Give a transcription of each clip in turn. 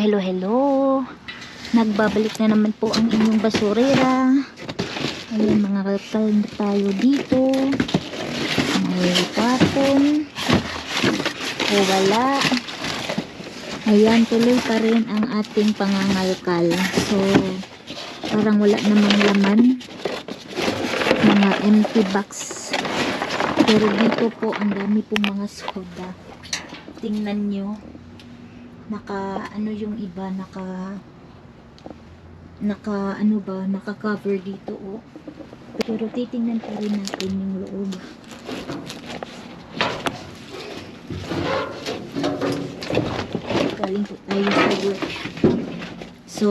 Hello, hello. Nagbabalik na naman po ang inyong basurera. Ayun, mga kalkal na tayo dito. May tapon. O wala. Ayan, tuloy pa rin ang ating pangangalkal. So, parang wala namang laman. Mga empty box. Pero dito po, ang dami pong mga soda. Tingnan nyo naka ano yung iba naka naka ano ba naka cover dito oh. Pero titingnan pa rin natin yung loob. Galing po tayo sa work. So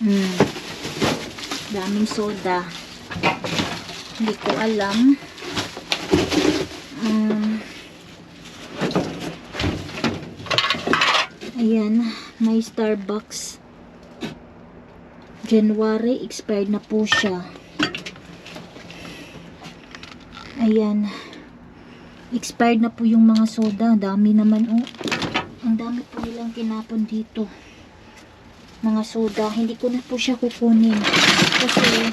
hmm daming soda. Hindi ko alam. Um, Ayan, may Starbucks. January, expired na po siya. Ayan. Expired na po yung mga soda. Dami naman, oh. Ang dami po nilang tinapon dito. Mga soda. Hindi ko na po siya kukunin. Kasi,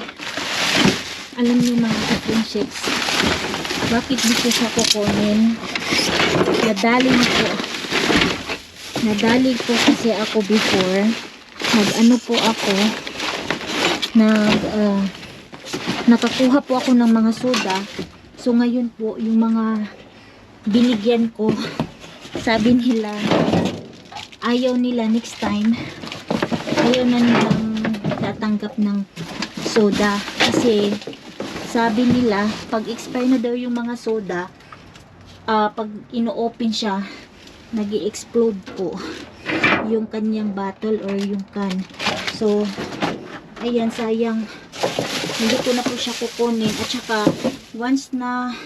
alam niyo mga friendships, bakit di ko siya kukunin? Nadali po nadali po kasi ako before. Nag ano po ako. Nag uh, nakakuha po ako ng mga soda. So ngayon po yung mga binigyan ko sabi nila ayaw nila next time. Ayaw na nilang tatanggap ng soda. Kasi sabi nila pag expire na daw yung mga soda ah pag ino-open siya nag explode po yung kanyang bottle or yung can. So, ayan, sayang. Hindi ko na po siya kukunin. At saka, once na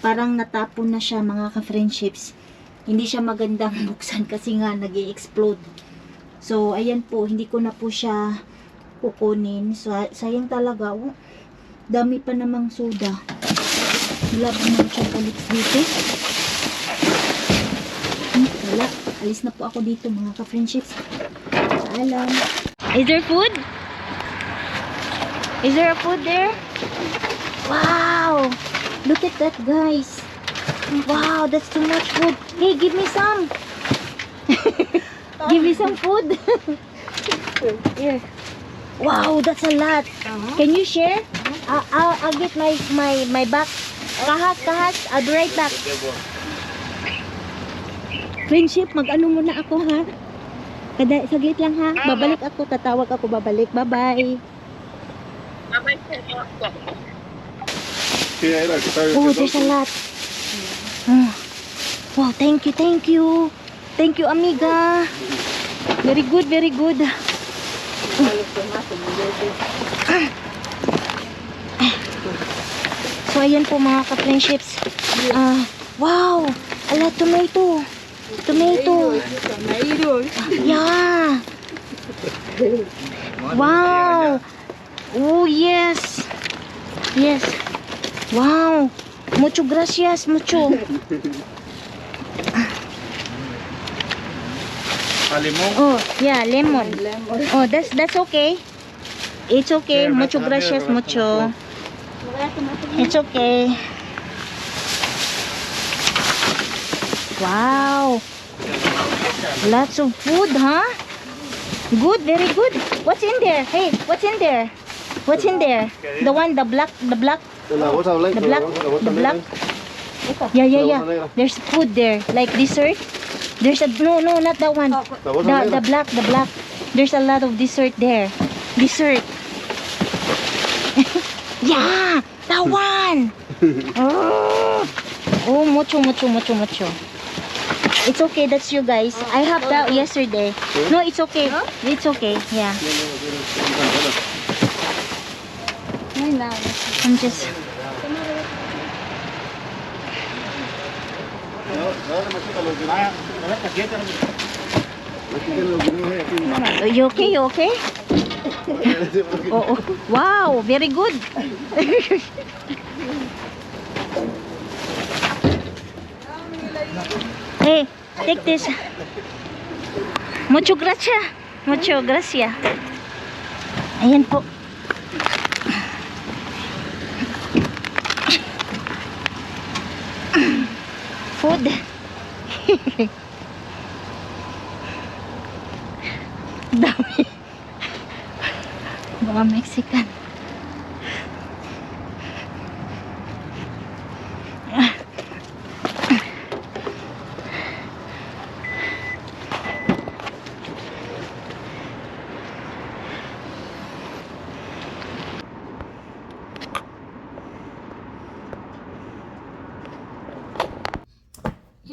parang natapon na siya mga ka-friendships, hindi siya magandang buksan kasi nga nag explode So, ayan po, hindi ko na po siya kukunin. So, sayang talaga. Oh, dami pa namang soda. Wala pa mga chocolates dito. Alis na po ako dito mga ka-friendships. Paalam. Is there food? Is there a food there? Wow! Look at that guys. Wow, that's too much food. Hey, give me some. give me some food. Here. Wow, that's a lot. Can you share? I- I'll, I'll get my my my back. Kahas, kahas. I'll be right back. Friendship, mag-ano muna ako ha. Kada, saglit lang ha. Babalik ako, tatawag ako, babalik. Bye-bye. Sí, era que estaba Oh, there's a lot. Wow, thank you, thank you. Thank you, amiga. Very good, very good. So, ayan po mga ka-friendships. Ah, wow! Ala, tomato. Tomato. Yeah. Wow. Oh, yes. Yes. Wow. Mucho gracias, mucho. Alemón. Oh, yeah, lemon. Oh, that's that's okay. It's okay. Mucho gracias, mucho. It's okay. Wow. Lots of food, huh? Good, very good. What's in there? Hey, what's in there? What's in there? The one, the black, the black, La bolsa the black, the black. Yeah, yeah, yeah. There's food there, like dessert. There's a no, no, not that one. Oh, the, the black, the black. There's a lot of dessert there. Dessert. yeah, that one. oh, oh, mucho, mucho, mucho, mucho. It's okay, that's you guys. I have that yesterday. No, it's okay. It's okay. Yeah. I'm just. Are you okay? You okay? Oh, oh. Wow, very good. hey, Take this. Mucho gracia. Mucho gracia. Ayan po. Food. Dami. Mga Mexican.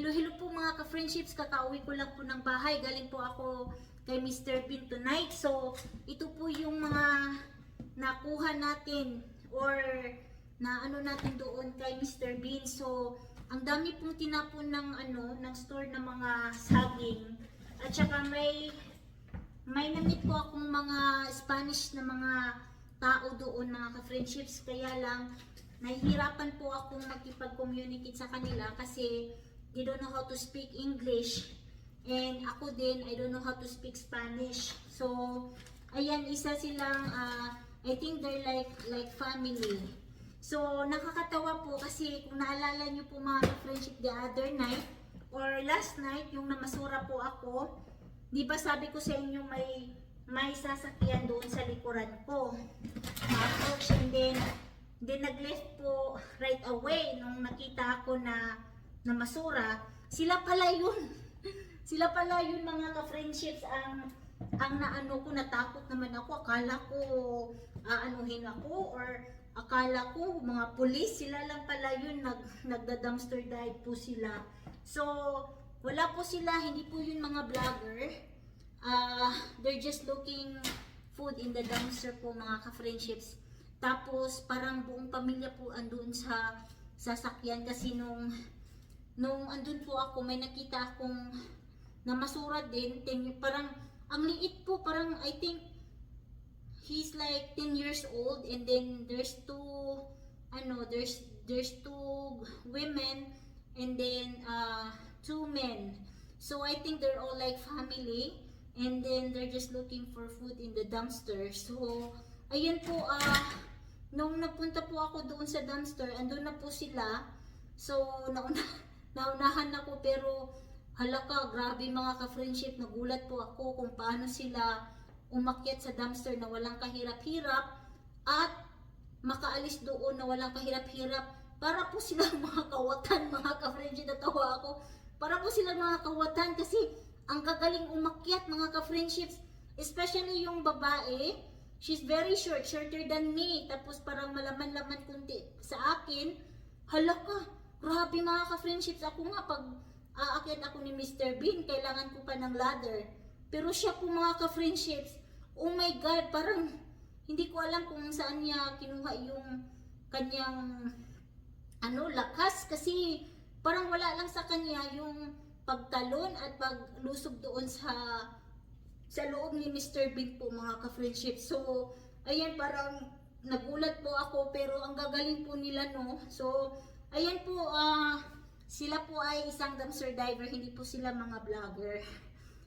Hello, hello po mga ka-friendships. Kakauwi ko lang po ng bahay. Galing po ako kay Mr. Bean tonight. So, ito po yung mga nakuha natin or na ano natin doon kay Mr. Bean. So, ang dami pong tinapon ng ano, ng store ng mga saging. At saka may may namit po akong mga Spanish na mga tao doon, mga ka-friendships. Kaya lang, nahihirapan po akong makipag-communicate sa kanila kasi they don't know how to speak English. And ako din, I don't know how to speak Spanish. So, ayan, isa silang, ah, I think they're like, like family. So, nakakatawa po kasi kung naalala nyo po mga ka-friendship the other night, or last night, yung namasura po ako, di ba sabi ko sa inyo may may sasakyan doon sa likuran ko. Tapos, and then, then nag-left po right away nung nakita ako na na masura, sila pala yun. sila pala yun mga ka-friendships ang ang naano ko, natakot naman ako. Akala ko aanuhin ako or akala ko mga pulis, sila lang pala yun, nag, nagda-dumpster dive po sila. So, wala po sila, hindi po yun mga vlogger. Ah, they're just looking food in the dumpster po mga ka-friendships. Tapos parang buong pamilya po andun sa sasakyan kasi nung nung andun po ako may nakita akong namasura din ten, parang ang liit po parang I think he's like 10 years old and then there's two ano there's there's two women and then uh, two men. So I think they're all like family and then they're just looking for food in the dumpster. So ayun po ah nung nagpunta po ako doon sa dumpster andun na po sila. So nauna, naunahan ako pero halaka grabe mga ka-friendship. Nagulat po ako kung paano sila umakyat sa dumpster na walang kahirap-hirap at makaalis doon na walang kahirap-hirap. Para po silang mga kawatan mga ka-friendship natawa ako. Para po silang mga kawatan kasi ang gagaling umakyat mga ka-friendships. Especially yung babae she's very short shorter than me. Tapos parang malaman-laman kunti sa akin. Halaka grabe mga ka-friendships ako nga pag aakyat ako ni Mr. Bean kailangan ko pa ng ladder pero siya po mga ka-friendships oh my god parang hindi ko alam kung saan niya kinuha yung kanyang ano lakas kasi parang wala lang sa kanya yung pagtalon at paglusob doon sa sa loob ni Mr. Big po mga ka-friendship. So, ayan parang nagulat po ako pero ang gagaling po nila no. So, ayan po ah sila po ay isang dumpster diver, hindi po sila mga vlogger.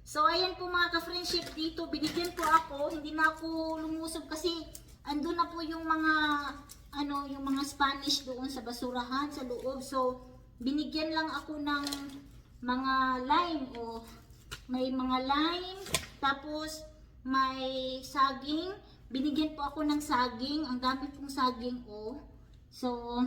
So, ayan po mga ka-friendship dito, binigyan po ako, hindi na ako lumusob kasi andun na po yung mga ano, yung mga Spanish doon sa basurahan sa loob. So, binigyan lang ako ng mga lime o may mga lime, tapos may saging. Binigyan po ako ng saging, ang dami pong saging o. So,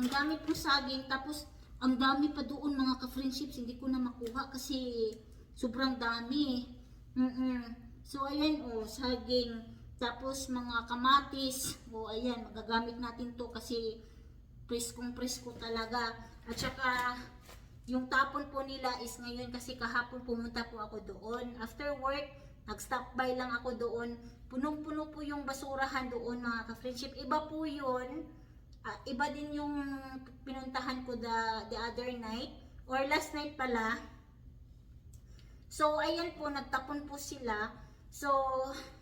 ang dami pong saging, tapos ang dami pa doon mga ka-friendships, hindi ko na makuha kasi sobrang dami. Mm So, ayan o, saging. Tapos mga kamatis, o ayan, magagamit natin to kasi preskong presko talaga. At saka, yung tapon po nila is ngayon kasi kahapon pumunta po ako doon. After work, nag-stop by lang ako doon. Punong-puno po yung basurahan doon mga ka-friendship. Iba po yun. Ah, iba din yung pinuntahan ko the, the other night. Or last night pala. So, ayan po, nagtapon po sila. So,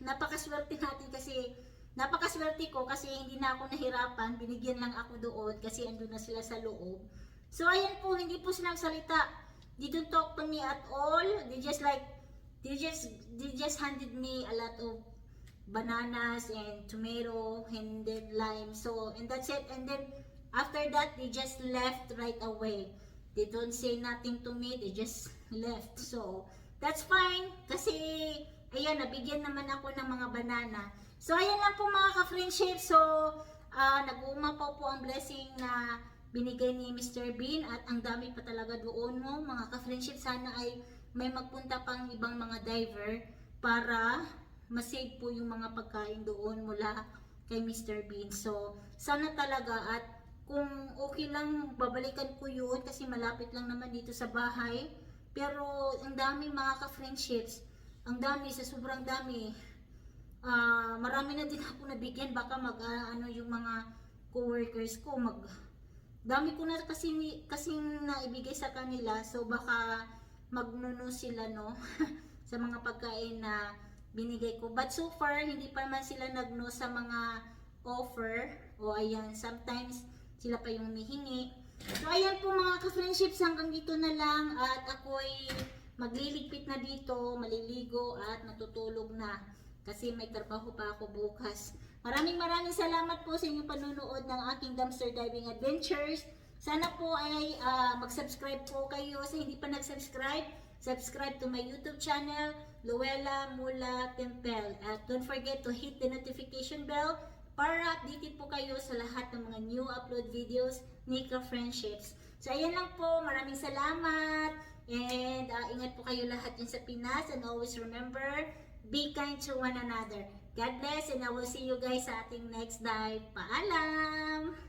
napakaswerte natin kasi napakaswerte ko kasi hindi na ako nahirapan. Binigyan lang ako doon kasi andun na sila sa loob. So, ayan po, hindi po sila nagsalita. They don't talk to me at all. They just like, they just, they just handed me a lot of bananas and tomato and then lime. So, and that's it. And then, after that, they just left right away. They don't say nothing to me. They just left. So, that's fine. Kasi, ayan, nabigyan naman ako ng mga banana. So, ayan lang po mga ka-friendship. So, ah nag-uumapaw po ang blessing na binigay ni Mr. Bean at ang dami pa talaga doon mo. Mga ka-friendship, sana ay may magpunta pang ibang mga diver para masave po yung mga pagkain doon mula kay Mr. Bean. So, sana talaga at kung okay lang, babalikan ko yun kasi malapit lang naman dito sa bahay. Pero ang dami mga ka-friendships, ang dami, sa sobrang dami. Ah, marami na din ako nabigyan, baka mag, ah, ano yung mga co-workers ko, mag, dami ko na kasi, kasing naibigay sa kanila, so baka magnuno sila, no, sa mga pagkain na binigay ko. But so far, hindi pa man sila nagno sa mga offer, o ayan, sometimes sila pa yung humihingi. So ayan po mga ka-friendships, hanggang dito na lang, at ako'y magliligpit na dito, maliligo, at matutulog na kasi may trabaho pa ako bukas. Maraming maraming salamat po sa inyong panunood ng aking dumpster diving adventures. Sana po ay ah, mag-subscribe po kayo sa hindi pa nag-subscribe. Subscribe to my YouTube channel, Luella Mula Tempel. At don't forget to hit the notification bell para updated po kayo sa lahat ng mga new upload videos ni Ka Friendships. So ayan lang po, maraming salamat. And ah, ingat po kayo lahat din sa Pinas and always remember, be kind to one another. God bless and I will see you guys sa ating next dive. Paalam!